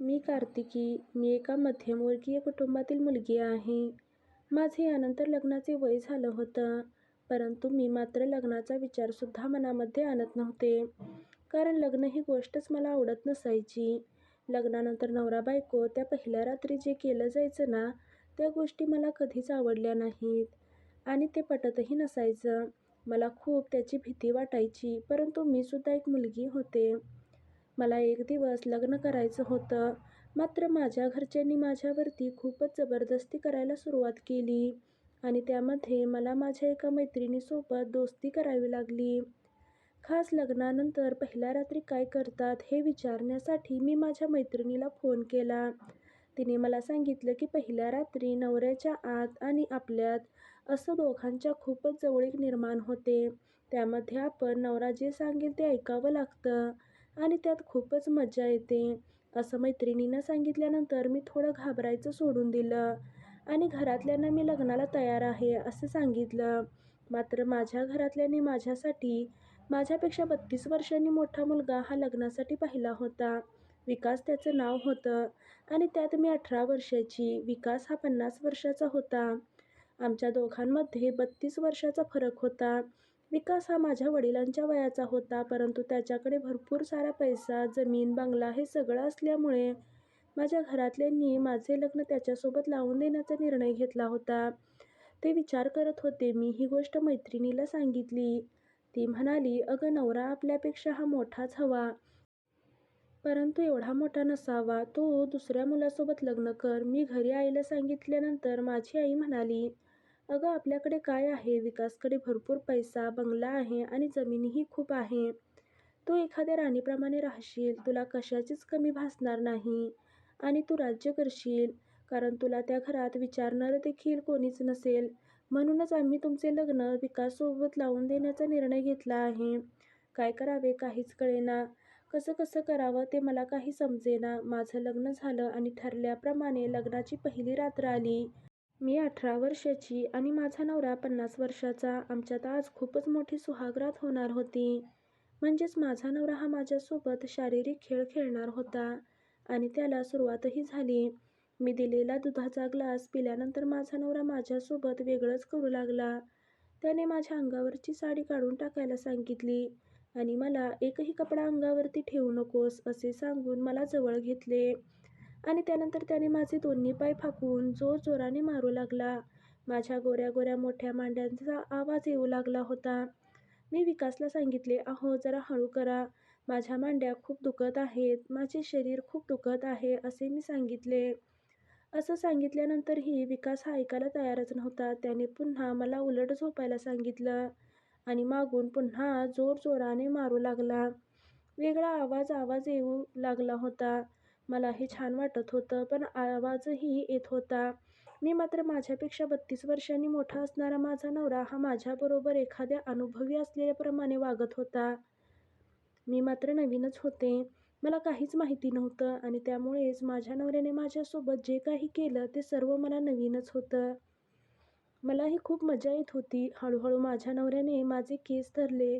मी कार्तिकी. मी एका मध्यमवर्गीय कुटुंबातील मुलगी आहे. माझे यानंतर लग्नाचे वय झालं होतं. परंतु मी मात्र लग्नाचा विचारसुद्धा मनामध्ये आणत नव्हते. कारण लग्न ही गोष्टच मला आवडत नसायची. लग्नानंतर नवरा-बायको त्या पहिल्या रात्री जे केलं जायचं ना, त्या गोष्टी मला कधीच आवडल्या नाहीत आणि ते पटतही नसायचं. मला खूप त्याची भीती वाटायची. परंतु मीसुद्धा एक मुलगी होते. मला एक दिवस लग्न करायचं होतं. मात्र माझ्या घरच्यांनी माझ्यावरती खूपच जबरदस्ती करायला सुरुवात केली आणि त्यामध्ये मला माझ्या एका मैत्रिणीसोबत दोस्ती करावी लागली. खास लग्नानंतर पहिल्या रात्री काय करतात हे विचारण्यासाठी मी माझ्या मैत्रिणीला फोन केला. तिने मला सांगितलं की पहिल्या रात्री नवऱ्याच्या आत आणि आपल्यात असं दोघांच्या खूपच जवळीक निर्माण होते. त्यामध्ये आपण नवरा जे सांगेल ते ऐकावं लागतं आणि त्यात खूपच मजा येते. असं मैत्रिणीनं सांगितल्यानंतर मी थोडं घाबरायचं सोडून दिलं आणि घरातल्यांना मी लग्नाला तयार आहे असं सांगितलं. मात्र माझ्या घरातल्यांनी माझ्यासाठी माझ्यापेक्षा बत्तीस वर्षांनी मोठा मुलगा हा लग्नासाठी पाहिला होता. विकास त्याचं नाव होतं आणि त्यात मी अठरा वर्षाची. विकास हा पन्नास वर्षाचा होता. आमच्या दोघांमध्ये बत्तीस वर्षाचा फरक होता. विकास हा माझ्या वडिलांच्या वयाचा होता. परंतु त्याच्याकडे भरपूर सारा पैसा, जमीन, बंगला हे सगळं असल्यामुळे माझ्या घरातल्यांनी माझे लग्न त्याच्यासोबत लावून देण्याचा निर्णय घेतला होता. ते विचार करत होते. मी ही गोष्ट मैत्रिणीला सांगितली. ती म्हणाली, अगं नवरा आपल्यापेक्षा हा मोठाच हवा. परंतु एवढा मोठा नसावा. तू दुसऱ्या मुलासोबत लग्न कर. मी घरी आईला सांगितल्यानंतर माझी आई म्हणाली, अगं आपल्याकडे काय आहे? विकासकडे भरपूर पैसा, बंगला आहे आणि जमीनही खूप आहे. तू एखाद्या राणीप्रमाणे राहशील. तुला कशाचीच कमी भासणार नाही आणि तू राज्य करशील. कारण तुला त्या घरात विचारणारं देखील कोणीच नसेल. म्हणूनच आम्ही तुमचे लग्न विकाससोबत लावून देण्याचा निर्णय घेतला आहे. काय करावे काहीच कळेना. कसं कसं करावं ते मला काही समजेना. माझं लग्न झालं आणि ठरल्याप्रमाणे लग्नाची पहिली रात्र आली. मी अठरा वर्षाची आणि माझा नवरा पन्नास वर्षाचा. आमच्यात आज खूपच मोठी सुहागरात होणार होती. म्हणजेच माझा नवरा हा माझ्यासोबत शारीरिक खेळ खेळणार होता आणि त्याला सुरुवातही झाली. मी दिलेला दुधाचा ग्लास पिल्यानंतर माझा नवरा माझ्यासोबत वेगळंच करू लागला. त्याने माझ्या अंगावरची साडी काढून टाकायला सांगितली आणि मला एकही कपडा अंगावरती ठेवू नकोस असे सांगून मला जवळ घेतले आणि त्यानंतर त्याने माझे दोन्ही पाय फाकून जोरजोराने मारू लागला. माझ्या गोऱ्या गोऱ्या मोठ्या मांड्यांचा आवाज येऊ लागला होता. मी विकासला सांगितले, अहो जरा हळू करा. माझ्या मांड्या खूप दुखत आहेत. माझे शरीर खूप दुखत आहे असे मी सांगितले. असं सांगितल्यानंतरही विकास हा ऐकायला तयारच नव्हता. त्याने पुन्हा मला उलट झोपायला सांगितलं आणि मागून पुन्हा जोरजोराने मारू लागला. वेगळा आवाज आवाज येऊ लागला होता. मला हे छान वाटत होतं. पण आवाजही येत होता. मी मात्र माझ्यापेक्षा बत्तीस वर्षांनी मोठा असणारा माझा नवरा हा माझ्याबरोबर एखाद्या अनुभवी असलेल्याप्रमाणे वागत होता. मी मात्र नवीनच होते. मला काहीच माहिती नव्हतं आणि त्यामुळेच माझ्या नवऱ्याने माझ्यासोबत जे काही केलं ते सर्व मला नवीनच होतं. मलाही खूप मजा येत होती. हळूहळू माझ्या नवऱ्याने माझे केस धरले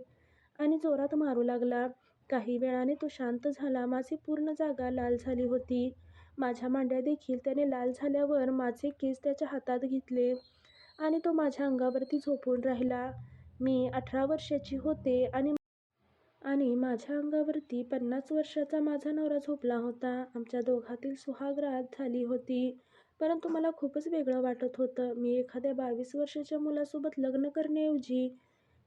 आणि जोरात मारू लागला. काही वेळाने तो शांत झाला. माझी पूर्ण जागा लाल झाली होती. माझ्या मांड्या देखील त्याने लाल झाल्यावर माझे केस त्याच्या हातात घेतले आणि तो माझ्या अंगावरती झोपून राहिला. मी अठरा वर्षाची होते आणि आणि माझ्या अंगावरती पन्नास वर्षाचा माझा नवरा झोपला होता. आमच्या दोघातील सुहागरात झाली होती. परंतु मला खूपच वेगळं वाटत होतं. मी एखाद्या बावीस वर्षाच्या मुलासोबत लग्न करण्याऐवजी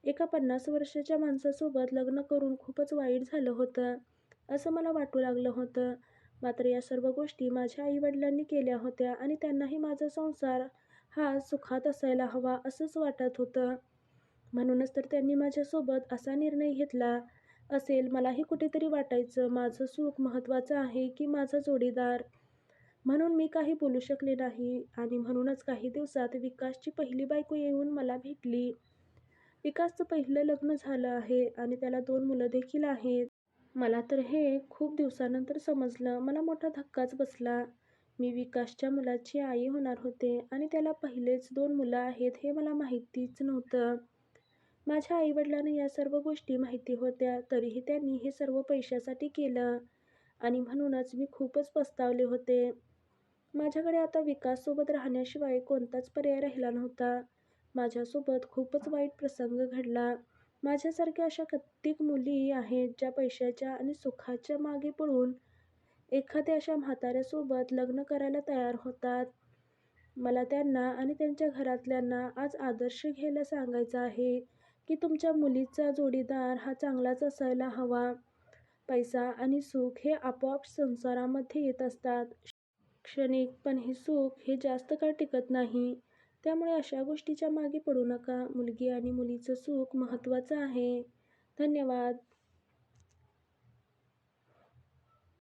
एका पन्नास वर्षाच्या माणसासोबत लग्न करून खूपच वाईट झालं होतं असं मला वाटू लागलं होतं. मात्र या सर्व गोष्टी माझ्या आईवडिलांनी केल्या होत्या आणि त्यांनाही माझा संसार हा सुखात असायला हवा असंच वाटत होतं. म्हणूनच तर त्यांनी माझ्यासोबत असा निर्णय घेतला असेल. मलाही कुठेतरी वाटायचं माझं सुख महत्त्वाचं आहे की माझा जोडीदार. म्हणून मी काही बोलू शकले नाही आणि म्हणूनच काही दिवसात विकासची पहिली बायको येऊन मला भेटली. विकासचं पहिलं लग्न झालं आहे आणि त्याला दोन मुलं देखील आहेत. मला तर हे खूप दिवसानंतर समजलं. मला मोठा धक्काच बसला. मी विकासच्या मुलाची आई होणार होते आणि त्याला पहिलेच दोन मुलं आहेत हे मला माहितीच नव्हतं. माझ्या आईवडिलांना या सर्व गोष्टी माहिती होत्या. तरीही त्यांनी हे सर्व पैशासाठी केलं आणि म्हणूनच मी खूपच पस्तावले होते. माझ्याकडे आता विकाससोबत राहण्याशिवाय कोणताच पर्याय राहिला नव्हता. माझ्यासोबत खूपच वाईट प्रसंग घडला. माझ्यासारख्या अशा कित्येक मुली आहेत ज्या पैशाच्या आणि सुखाच्या मागे पळून एखाद्या अशा म्हाताऱ्यासोबत लग्न करायला तयार होतात. मला त्यांना आणि त्यांच्या घरातल्यांना आज आदर्श घ्यायला सांगायचं आहे की तुमच्या मुलीचा जोडीदार हा चांगलाच असायला हवा. पैसा आणि सुख हे आपोआप संसारामध्ये येत असतात. क्षणिक, पण हे सुख हे जास्त काळ टिकत नाही. त्यामुळे अशा गोष्टीच्या मागे पडू नका. मुलगी आणि मुलीचं सुख महत्त्वाचं आहे. धन्यवाद.